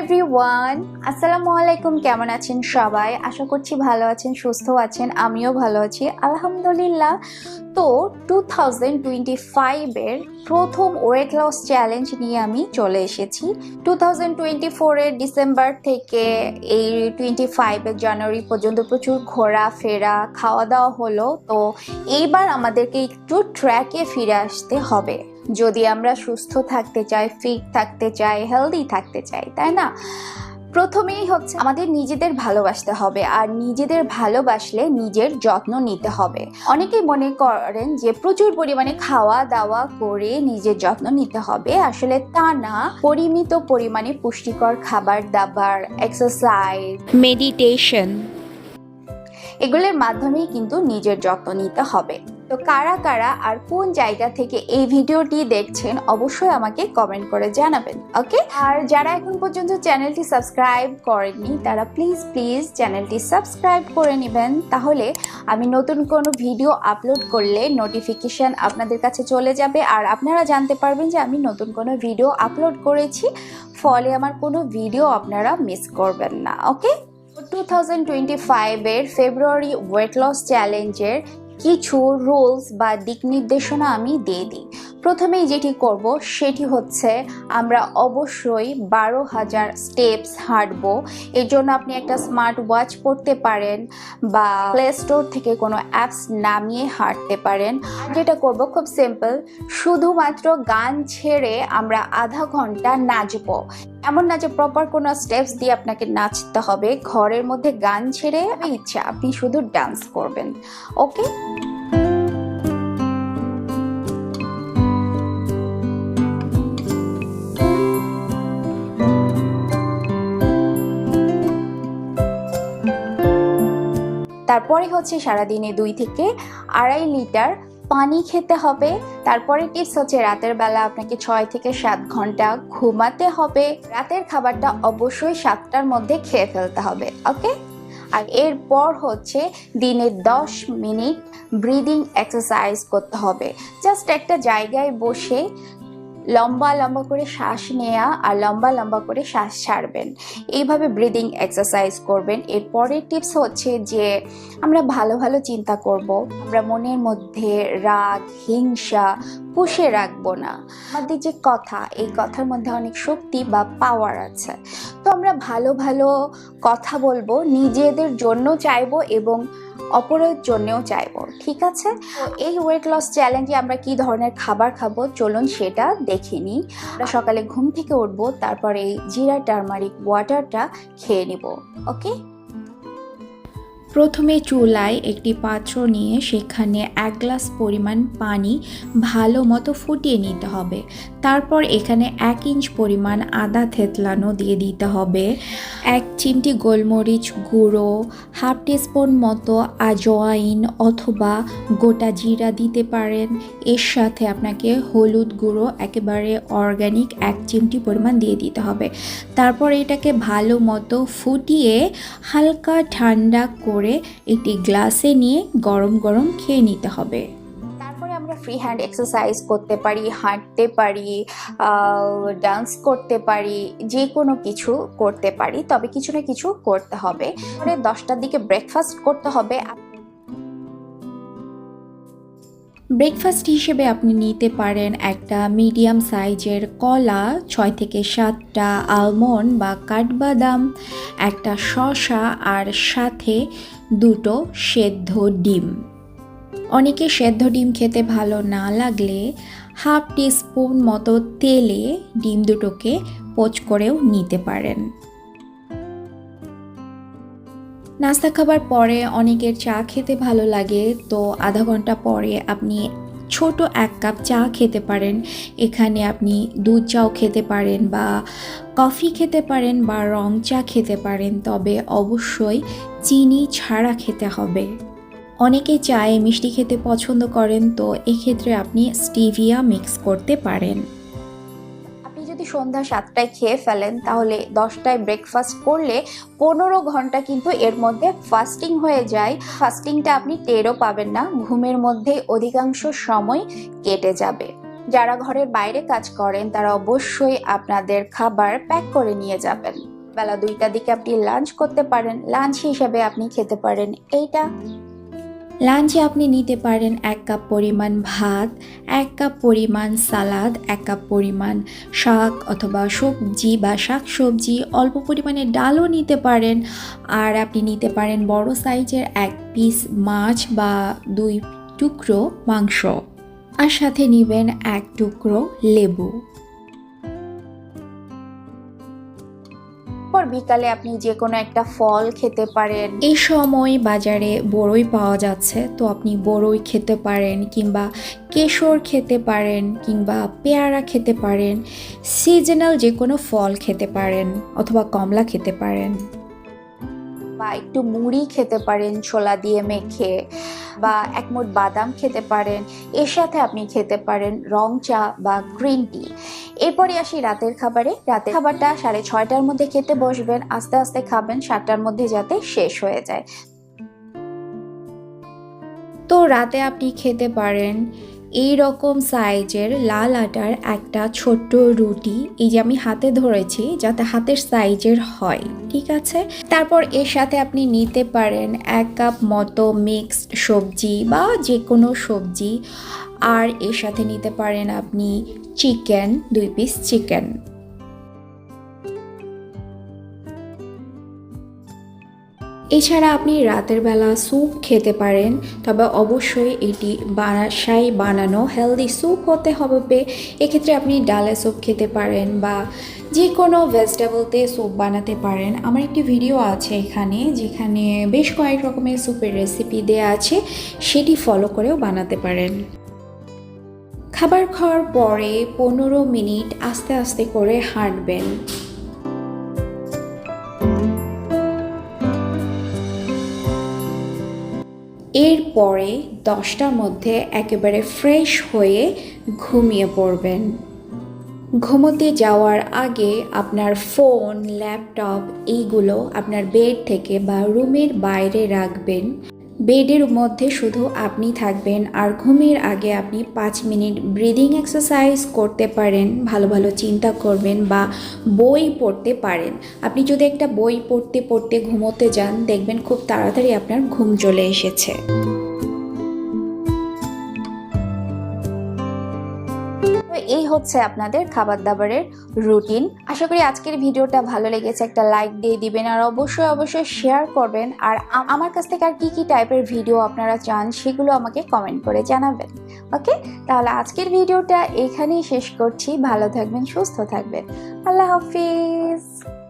Everyone আসসালামু আলাইকুম, কেমন আছেন সবাই? আশা করছি ভালো আছেন, সুস্থ আছেন, আমিও ভালো আছি। আলহামদুলিল্লাহ, তো টু থাউজেন্ড টোয়েন্টি ফাইভের প্রথম ওয়েট লস চ্যালেঞ্জ নিয়ে আমি চলে এসেছি। টু থাউজেন্ড টোয়েন্টি ফোরের ডিসেম্বর থেকে এই টোয়েন্টি ফাইভের জানুয়ারি পর্যন্ত প্রচুর ঘোরাফেরা খাওয়া দাওয়া হলো। তো এইবার আমাদেরকে একটু ট্র্যাকে ফিরে আসতে হবে। যদি আমরা সুস্থ থাকতে চাই ফিট থাকতে চাই হেলদি থাকতে চাই তাই না? প্রথমেই হচ্ছে আমাদের নিজেদের ভালোবাসতে হবে আর নিজেদের ভালোবাসলে নিজের যত্ন নিতে হবে। অনেকেই মনে করেন যে প্রচুর পরিমাণে খাওয়া দাওয়া করে নিজের যত্ন নিতে হবে। আসলে তা না পরিমিত পরিমাণে পুষ্টিকর খাবার দাবার এক্সারসাইজ মেডিটেশন এগুলোর মাধ্যমেই কিন্তু নিজের যত্ন নিতে হবে। তো কারা কারা আর কোন জায়গা থেকে এই ভিডিওটি দেখছেন অবশ্যই আমাকে কমেন্ট করে জানাবেন ওকে আর যারা এখন পর্যন্ত চ্যানেলটি সাবস্ক্রাইব করেননি, তারা প্লিজ প্লিজ চ্যানেলটি সাবস্ক্রাইব করে নেবেন। তাহলে আমি নতুন কোনো ভিডিও আপলোড করলে নোটিফিকেশন আপনাদের কাছে চলে যাবে। আর আপনারা জানতে পারবেন যে আমি নতুন কোনো ভিডিও আপলোড করেছি, ফলে আমার কোনো ভিডিও আপনারা মিস করবেন না ওকে টু থাউজেন্ড টোয়েন্টি ফাইভের ফেব্রুয়ারি ওয়েট লস চ্যালেঞ্জের কিছু রোলস বা দিক নির্দেশনা আমি দিয়ে দিই। প্রথমেই যেটি করব সেটি হচ্ছে আমরা অবশ্যই বারো হাজার স্টেপস হাঁটবো। এর জন্য আপনি একটা স্মার্ট ওয়াচ পড়তে পারেন বা প্লে স্টোর থেকে কোনো অ্যাপস নামিয়ে হাঁটতে পারেন। যেটা করব খুব সিম্পল শুধুমাত্র গান ছেড়ে আমরা আধা ঘণ্টা নাচবো। এমন না যে প্রপার কোনো স্টেপস দিয়ে আপনাকে নাচতে হবে। ঘরের মধ্যে গান ছেড়ে ইচ্ছা আপনি শুধু ডান্স করবেন। ওকে তারপরে হচ্ছে সারাদিনে দুই থেকে আড়াই লিটার পানি খেতে হবে। তারপরে টিপস হচ্ছে রাতের বেলা আপনাকে ছয় থেকে সাত ঘণ্টা ঘুমাতে হবে। রাতের খাবারটা অবশ্যই সাতটার মধ্যে খেয়ে ফেলতে হবে, ওকে? আর এরপর হচ্ছে দিনে দশ মিনিট ব্রিদিং এক্সারসাইজ করতে হবে। জাস্ট একটা জায়গায় বসে লম্বা লম্বা করে শ্বাস নেওয়া আর লম্বা লম্বা করে শ্বাস ছাড়বেন। এইভাবে ব্রিদিং এক্সারসাইজ করবেন। এর পরের টিপস হচ্ছে যে, আমরা ভালো ভালো চিন্তা করব। আমরা মনের মধ্যে রাগ, হিংসা পুষে রাখব না। আমাদের যে কথা, এই কথার মধ্যে অনেক শক্তি বা পাওয়ার আছে। তো আমরা ভালো ভালো কথা বলব, নিজেদের জন্য চাইব এবং অপরের জন্যেও চাইব ঠিক আছে? এই ওয়েট লস চ্যালেঞ্জে আমরা কি ধরনের খাবার খাব চলুন সেটা দেখে নিই। আমরা সকালে ঘুম থেকে উঠবো তারপরে এই জিরা টার্মারিক ওয়াটারটা খেয়ে নিব ওকে প্রথমে চুলায় একটি পাত্র নিয়ে সেখানে এক গ্লাস পরিমাণ পানি ভালো মতো ফুটিয়ে নিতে হবে। তারপর এখানে এক ইঞ্চ পরিমাণ আদা থেতলানো দিয়ে দিতে হবে। এক চিমটি গোলমরিচ গুঁড়ো, হাফ টিস্পুন মতো আজওয়াইন অথবা গোটা জিরা দিতে পারেন। এর সাথে আপনাকে হলুদ গুঁড়ো একেবারে অর্গ্যানিক এক চিমটি পরিমাণ দিয়ে দিতে হবে। তারপর এটাকে ভালো মতো ফুটিয়ে হালকা ঠান্ডা করে একটি গ্লাসে নিয়ে গরম গরম খেয়ে নিতে হবে। তারপরে আমরা ফ্রি হ্যান্ড এক্সারসাইজ করতে পারি, হাঁটতে পারি ডান্স করতে পারি, যে কোনো কিছু করতে পারি, তবে কিছু না কিছু করতে হবে। দশটার দিকে ব্রেকফাস্ট করতে হবে। ব্রেকফাস্ট হিসেবে আপনি নিতে পারেন একটা মিডিয়াম সাইজের কলা, ছয় থেকে সাতটা আলমন্ড বা কাঠবাদাম, একটা শসা আর সাথে দুটো সেদ্ধ ডিম। অনেকে সেদ্ধ ডিম খেতে ভালো না লাগলে হাফ টিস্পুন মতো তেলে ডিম দুটোকে পোচ করেও নিতে পারেন। নাস্তা খাবার পরে অনেকের চা খেতে ভালো লাগে, তো আধা ঘণ্টা পরে আপনি ছোট এক কাপ চা খেতে পারেন। এখানে আপনি দুধ চাও খেতে পারেন বা কফি খেতে পারেন বা রং চা খেতে পারেন, তবে অবশ্যই চিনি ছাড়া খেতে হবে। অনেকে চায়ে মিষ্টি খেতে পছন্দ করেন, তো এক্ষেত্রে আপনি স্টিভিয়া মিক্স করতে পারেন। যদি সন্ধ্যা সাতটায় খেয়ে ফেলেন, তাহলে দশটায় ব্রেকফাস্ট করলে পনেরো ঘণ্টা কিন্তু এর মধ্যে ফাস্টিং হয়ে যায়। ফাস্টিংটা আপনি টেরও পাবেন না, ঘুমের মধ্যে অধিকাংশ সময় কেটে যাবে। যারা ঘরের বাইরে কাজ করেন, তারা অবশ্যই আপনাদের খাবার প্যাক করে নিয়ে যাবেন। বেলা দুইটার দিকে আপনি লাঞ্চ করতে পারেন। লাঞ্চ হিসেবে আপনি খেতে পারেন। এইটা লাঞ্চে আপনি নিতে পারেন এক কাপ পরিমাণ ভাত, এক কাপ পরিমাণ সালাদ, এক কাপ পরিমাণ শাক অথবা সবজি বা শাক সবজি, অল্প পরিমাণে ডালও নিতে পারেন। আর আপনি নিতে পারেন বড় সাইজের এক পিস মাছ বা দুই টুকরো মাংস। আর সাথে নেবেন এক টুকরো লেবু। বিকালে আপনি যে কোনো একটা ফল খেতে পারেন। এই সময় বাজারে বড়ই পাওয়া যাচ্ছে তো আপনি বড়ই খেতে পারেন কিংবা কেশর খেতে পারেন কিংবা পেয়ারা খেতে পারেন সিজনাল যে কোনো ফল খেতে পারেন অথবা কমলা খেতে পারেন। বা একটু মুড়ি খেতে পারেন ছোলা দিয়ে মেখে বা এক মুঠ বাদাম খেতে পারেন এর সাথে আপনি খেতে পারেন রং চা বা গ্রিন টি এরপরে আসি রাতের খাবারে। রাতের খাবারটা সাড়ে ছয়টার মধ্যে খেতে বসবেন, আস্তে আস্তে খাবেন, সাতটার মধ্যে যাতে শেষ হয়ে যায়। তো রাতে আপনি খেতে পারেন। এই রকম সাইজের লাল আটার একটা ছোট্ট রুটি, এই যে আমি হাতে ধরেছি, যাতে হাতের সাইজের হয়, ঠিক আছে? তারপর এর সাথে আপনি নিতে পারেন এক কাপ মতো মিক্সড সবজি বা যে কোনো সবজি, আর এর সাথে নিতে পারেন আপনি চিকেন, দুই পিস চিকেন। এছাড়া আপনি রাতের বেলা স্যুপ খেতে পারেন, তবে অবশ্যই এটি বাসায় বানানো হেলদি স্যুপ হতে হবে এক্ষেত্রে আপনি ডালে স্যুপ খেতে পারেন বা যে কোনো ভেজিটেবল দিয়ে স্যুপ বানাতে পারেন। আমার একটি ভিডিও আছে এখানে, যেখানে বেশ কয়েক রকমের স্যুপের রেসিপি দেওয়া আছে, সেটি ফলো করেও বানাতে পারেন। খাবার খাওয়ার পরে পনেরো মিনিট আস্তে আস্তে করে হাঁটবেন। এরপরে দশটার মধ্যে একেবারে ফ্রেশ হয়ে ঘুমিয়ে পড়বেন। ঘুমোতে যাওয়ার আগে আপনার ফোন, ল্যাপটপ এইগুলো আপনার বেড থেকে বা রুমের বাইরে রাখবেন। বেডের মধ্যে শুধু আপনি থাকবেন আর ঘুমের আগে আপনি পাঁচ মিনিট ব্রিদিং এক্সারসাইজ করতে পারেন, ভালো ভালো চিন্তা করবেন বা বই পড়তে পারেন। আপনি যদি একটা বই পড়তে পড়তে ঘুমোতে যান, দেখবেন খুব তাড়াতাড়ি আপনার ঘুম চলে এসেছে। হচ্ছে আপনাদের খাবার দাবারের রুটিন। আশা করি আজকের ভিডিওটা ভালো লেগেছে, একটা লাইক দিয়ে দিবেন আর অবশ্যই অবশ্যই শেয়ার করবেন। আর আমার কাছ থেকে আর কী কী টাইপের ভিডিও আপনারা চান সেগুলো আমাকে কমেন্ট করে জানাবেন। ওকে তাহলে আজকের ভিডিওটা এখানেই শেষ করছি। ভালো থাকবেন, সুস্থ থাকবেন। আল্লাহ হাফিজ।